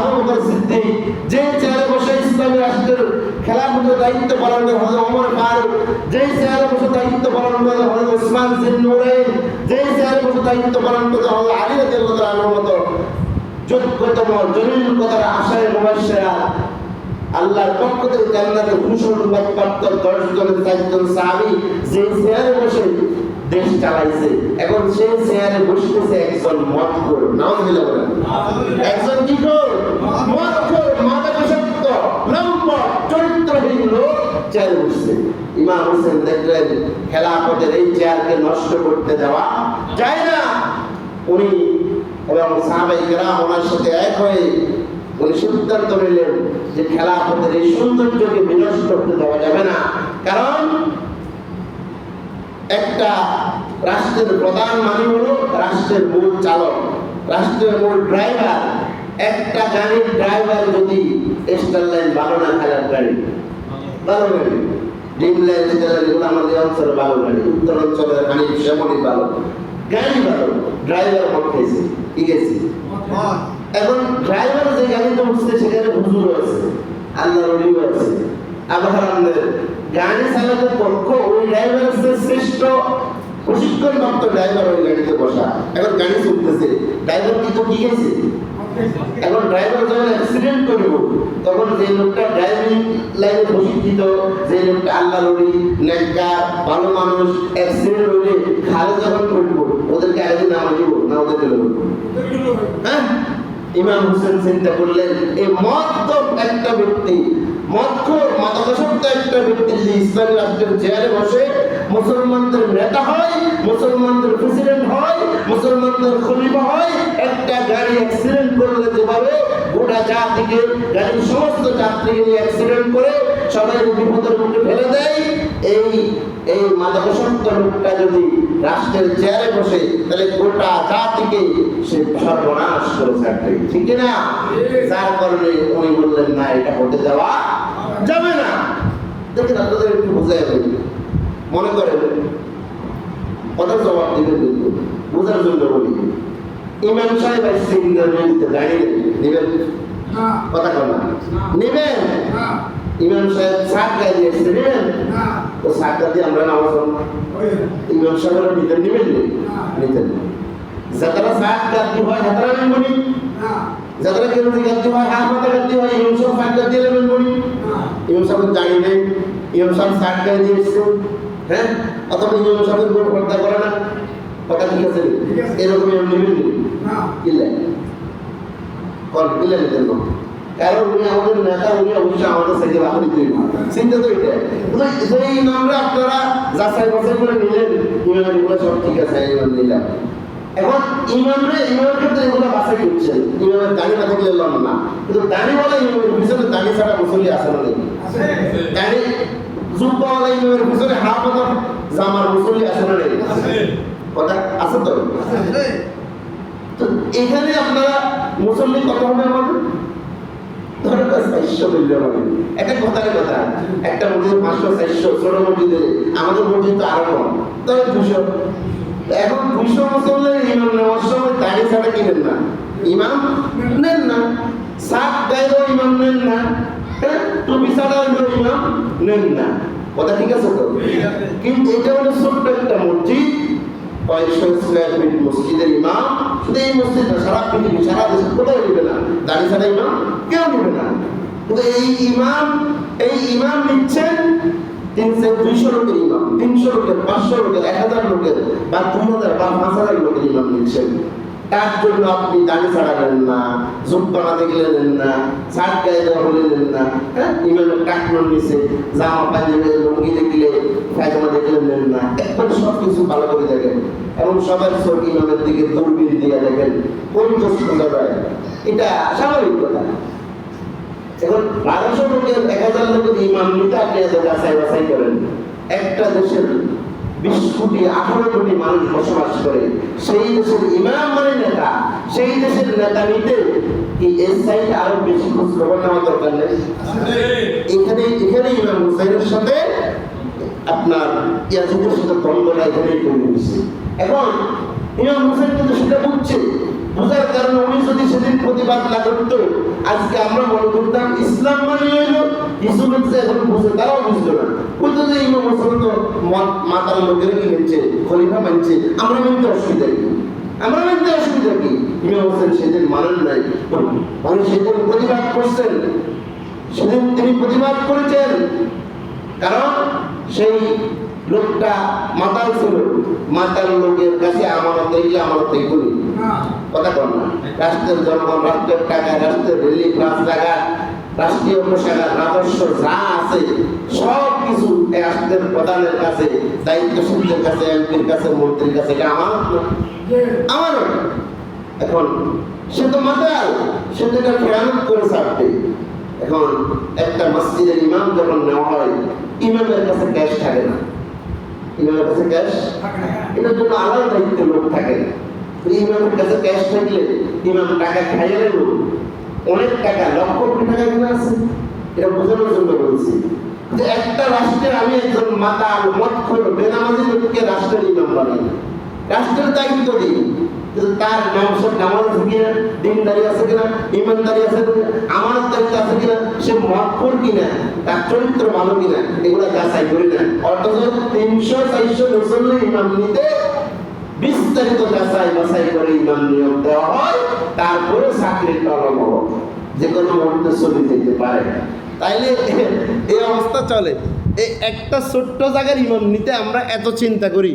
আবু বকর সিদ্দিক যে চেয়ারে বসে ইসলামী রাষ্ট্রের খেলাফতের দায়িত্ব পালন করে হযরত ওমর ফারুক, যে চেয়ারে বসে দায়িত্ব পালন করে হযরত ওসমান জিন্নুরাইন যে চেয়ারে বসে দায়িত্ব পালন করে হযরত আলী রাদিয়াল্লাহু আনহুর মতো যোগ্যতম জলিলতার আশায় মুবাশশিরা, আল্লাহর পক্ষ থেকে জান্নাতে ভূষণ প্রাপ্ত দশ জনের চারজন সাহাবি যে চেয়ারে বসে দেশ চালাইছে। এখন সেই চেয়ারে বসতেছে একজন মদখোর নাম দিলে বলেন। একজন কি কর মাদকাসক্ত লম্পট চরিত্রহীন লোক। চেয়ারে বসছে। ইমাম হোসেন দেখলেন খেলাফতের এই চেয়ারকে নষ্ট করতে দেওয়া যায় না। উনি এবং সাহাবাই ওনার সাথে এক হয়ে উনি সিদ্ধান্ত নিলেন যে খেলাফতের এই সৌন্দর্যকে বিনষ্ট করতে দেওয়া যাবে না কারণ একটা রাষ্ট্রের প্রধান মানে হলো রাষ্ট্রের মূল চালক, রাষ্ট্রের মূল ড্রাইভার। একটা গাড়ির ড্রাইভার যদি স্টার লাইন ভালো না খেলার গাড়ি। ভালো গাড়ি। ডিম লাইন স্টার আমাদের অঞ্চলে ভালো গাড়ি। উত্তর অঞ্চলের গাড়ি সেমনই ভালো। গাড়ি ভালো, ড্রাইভার মত খেয়েছে ঠিক আছে। এখন ড্রাইভার যে গাড়িতে উঠছে সেখানে হুজুর আছে আল্লাহ রলিও আছে। আবার আমাদের গাড়ি চালানোর পক্ষ ওই ড্রাইভার শ্রেষ্ঠ প্রশিক্ষণ প্রাপ্ত ড্রাইভার ওই গাড়িতে বসা। এখন গাড়ি চলতেছে। ড্রাইভার কিন্তু কি গেছে এখন ড্রাইভার যখন অ্যাক্সিডেন্ট করব, তখন যে লোকটা ড্রাইভিং লাইনে প্রশিক্ষিত, যে লোকটা আল্লাহ রলি নেকা ভালো মানুষ অ্যাক্সিডেন্ট হইলে খালে যখন করব, ওদেরকে আগে নামা দিব না ওদেরকে হ্যাঁ? ইমাম হোসেন চিন্তা করলেন এই মদ তো একটা ব্যক্তি মদখোর মাদকাসক্ত একটা ব্যক্তি যদি ইসলামী রাষ্ট্রের চেয়ারে বসে মুসলমানদের নেতা হয় মুসলমানদের প্রেসিডেন্ট হয় মুসলমানদের খলিফা হয় একটা গাড়ি অ্যাক্সিডেন্ট করলে যেভাবে গোটা জাতিকে গাড়ির সমস্ত যাত্রীকে নিয়ে অ্যাক্সিডেন্ট করে সবাই বিপদের মুখে ফেলে দেয় এই এই মাদকাসক্ত লোকটা যদি রাষ্ট্রের চেয়ারে বসে তাহলে গোটা জাতিকে সে সর্বনাশ করে ছাড়বে ঠিক না যার কারণে উনি বললেন না এটা হতে দেওয়া যাবে না। দেখেন আপনাদের একটু বোঝাই হবে মনে করেন কথা জবাব দিবেন কিন্তু বোঝার জন্য বলি। ইমাম সাহেব আসছে ইন্টারভিউতে দাঁড়িয়ে নেবেন? কথা কর না। নেবেন? ইমাম সাহেব সাত গায়ে দিয়ে নেবেন? তো সাত গা দিয়ে আমরা নামাজ না। ইমাম সাহেবের ভিতরে নেবেন? নিতেন। যারা সাত গাদ্দি হয় হাতারা বলি যারা কেন্দ্রে গাদ্দি হয় হাত মাথা গাদ্দি হয় ইমাম সাহেব সাত গাদ্দি নেবেন বলি ইমাম সাহেব জানি নেই ইমাম সাহেব সাত গায়ে দিয়ে এসছে। হ্যাঁ? অথবা ইমাম সাহেবের উপর পর্দা করে না। কথা ঠিক আছে এরকম ইমাম নেবেন কিলে কল কিলে নিতেন কারণ উনি আমাদের নেতা উনি অবশ্যই আমাদের সাথে দিতে চিন্তা তো এটা এই ইমামরা আপনারা যাচাই বাছাই করে নিলেন এগুলো সব ঠিক আছে ইমাম নিলাম। এখন ইমামরে, ইমামের ক্ষেত্রে এগুলো বাছাই করছেন। ইমামের দাড়ি না থাকলে না। কিন্তু ইমামের পিছনে ছাড়া মুসলি আসে না নাকি দাড়ি জুব্বাওয়ালা ইমামের পিছনে হাফ জামার মুসলি আসে না নাকি কথা আছে তো? এখানে আপনারা মুসল্লি কত হবে আমাদের? ধরেন চারশো মিলবে আমাদের একটা কথার কথা, একটা মসজিদ পাঁচশো, চারশো ছোট মসজিদে আমাদের মসজিদ তো আরও কম। তবে দুশো। এখন দুশো মুসল্লি ইমাম নেওয়ার সময় দাঁড়িয়ে ছাড়া কিনেন না। ইমাম নেন না। সাত গায়েও ইমাম নেন না। হ্যাঁ? টুপি ছাড়াও ইমাম নেন না। কথা ঠিক আছে তো? কিন্তু এটা হলো ছোট্ট একটা মসজিদ। কয়েকশো স্কোয়ার ফিট মসজিদের ইমাম। শুধু এই মসজিদ না, সারা পৃথিবী, সারা দেশে কোথাও নিবে না। দাঁড়িয়ে ছাড়া ইমাম কেউ নিবে না। কিন্তু এই ইমাম এই ইমাম নিচ্ছেন তিনশো, দুইশো লোকের ইমাম, তিনশো লোকের, পাঁচশো লোকের, এক হাজার লোকের বা হাজার পাঁচ হাজার লোকের ইমাম নিচ্ছেন তার জন্য আপনি দাড়ি ছাড়া নেন না, জুব্বা না দেখলে নেন না শার্ট গায়ে দেওয়া হলে নেন না হ্যাঁ? ইমামের কাটন নিচে জামা পাঞ্জাবি লুঙ্গি দেখলে, পায়জামা দেখলে না একবার সব ভালো করে দেখেন। এবং সবার চোখ ইমামের দিকে দূরবীন দিয়ে দেখেন। এটা স্বাভাবিক কথা। এখন বারোশো লোকের এক হাজার লোকের ইমাম নিতে আপনি এত বাছাই বাছাই করেন। একটা দেশের বিশ কোটি, আঠারো কোটি মানুষ বসবাস করে, সেই দেশের ইমাম মানে নেতা, সেই দেশের নেতা নিতে কি এর সাইডে আরও বেশি খোঁজ খবর দরকার নেই? এখানে এখানে ইমাম হুসাইনের সাথে আপনার ইয়াজিদের সাথে দ্বন্দ্বটা এখানেই তৈরি হয়েছে। এখন ইমাম হুসাইন কিন্তু সেটা বুঝছে। বুঝার কারণে উনি যদি সেদিন প্রতিবাদ না করতো, আজকে আমরা মনে করতাম ইসলাম মানে হইল কিছু লোক এখন বুঝে, তারাও বুঝতো না। বুঝতো যে ইমাম হোসেন তো মাতার লোকের কি মানছে? খলিফা মানছে? আমরা মানতে অসুবিধা কি? আমরা মানতে অসুবিধা কি? ইমাম হোসেন সেদিন মানেন নাই। উনি সেদিন প্রতিবাদ করছেন। সেদিন তিনি প্রতিবাদ করেছেন। কারণ সেই লোকটা মাতাল ছিল। মাতাল লোকের কাছে আমানত এইগুলো আমানত এইগুলি কথা কর না। রাষ্ট্রের জনগণ রাষ্ট্রের টাকা রাষ্ট্রের রিলিফ রাস্তাঘাট রাষ্ট্রীয় কোষাগার রাজস্ব যা আছে সব কিছু এই রাষ্ট্রের প্রধানের কাছে দায়িত্বশীলদের কাছে এমপির কাছে মন্ত্রীর কাছে এটা আমার আমার এখন সে তো মাতাল সে তো এটা খেয়ানত করে ছাড়তে এখন একটা মসজিদের ইমাম যখন নেওয়া হয় ইমামের কাছে ক্যাশ থাকে না। টাকা অনেক টাকা, লক্ষ টাকা আছে। এটা বোঝানোর জন্য যে একটা রাষ্ট্রের আমি একজন মাতা মত খোল লোককে রাষ্ট্রের ইমাম বানাই। রাষ্ট্রের দায়িত্ব দিই। তার নামসব নামাজ আছে কিনা দিনদারি আছে কিনা, ইমানদারি আছে কিনা আমার দায়িত্ব আছে কিনা, সে মতখোর কিনা, তার চরিত্র ভালো কিনা, এগুলো যাচাই করি না। অথচ তিনশো, চারশো মুসল্লি ইমাম নিতে বিস্তারিত যাচাই বাছাই করে ইমাম নিয়োগ দেওয়া হয়, তারপরে চাকরির তলব যে কোনো মুহূর্তে চলে যেতে পারে। তাইলে এই অবস্থা চলে। এই একটা ছোট্ট জায়গার ইমাম নিতে আমরা এত চিন্তা করি।